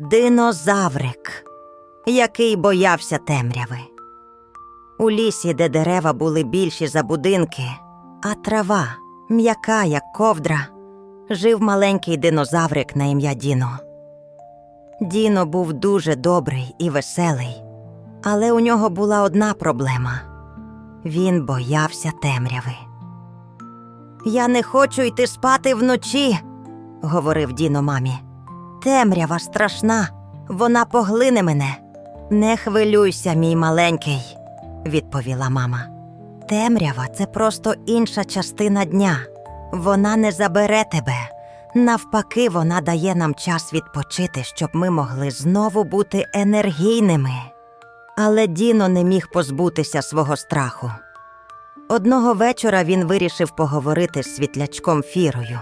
Динозаврик, який боявся темряви. У лісі, де дерева були більші за будинки, а трава м'яка, як ковдра, жив маленький динозаврик на ім'я Діно. Діно був дуже добрий і веселий, але у нього була одна проблема він боявся темряви. Я не хочу йти спати вночі, говорив Діно мамі. Темрява страшна, вона поглине мене. Не хвилюйся, мій маленький, відповіла мама. Темрява це просто інша частина дня. Вона не забере тебе. Навпаки, вона дає нам час відпочити, щоб ми могли знову бути енергійними. Але Діно не міг позбутися свого страху. Одного вечора він вирішив поговорити з світлячком Фірою.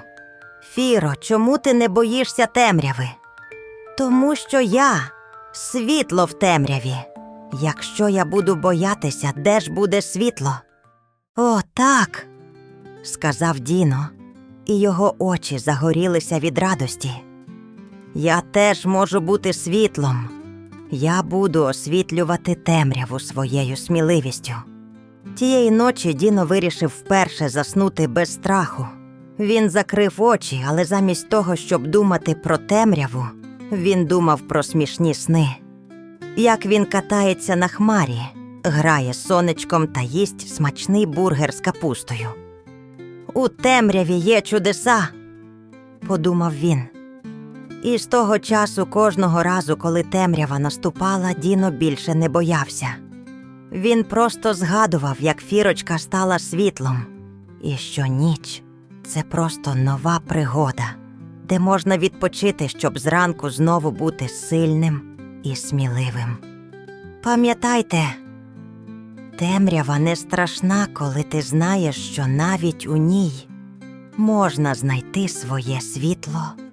Фіро, чому ти не боїшся темряви? Тому що я світло в темряві. Якщо я буду боятися, де ж буде світло? О, так, сказав Діно, і його очі загорілися від радості. Я теж можу бути світлом. Я буду освітлювати темряву своєю сміливістю. Тієї ночі Діно вирішив вперше заснути без страху. Він закрив очі, але замість того, щоб думати про темряву, він думав про смішні сни. Як він катається на хмарі, грає сонечком та їсть смачний бургер з капустою. У темряві є чудеса, подумав він. І з того часу кожного разу, коли темрява наступала, Діно більше не боявся. Він просто згадував, як фірочка стала світлом, і що ніч це просто нова пригода, де можна відпочити, щоб зранку знову бути сильним і сміливим. Пам'ятайте, темрява не страшна, коли ти знаєш, що навіть у ній можна знайти своє світло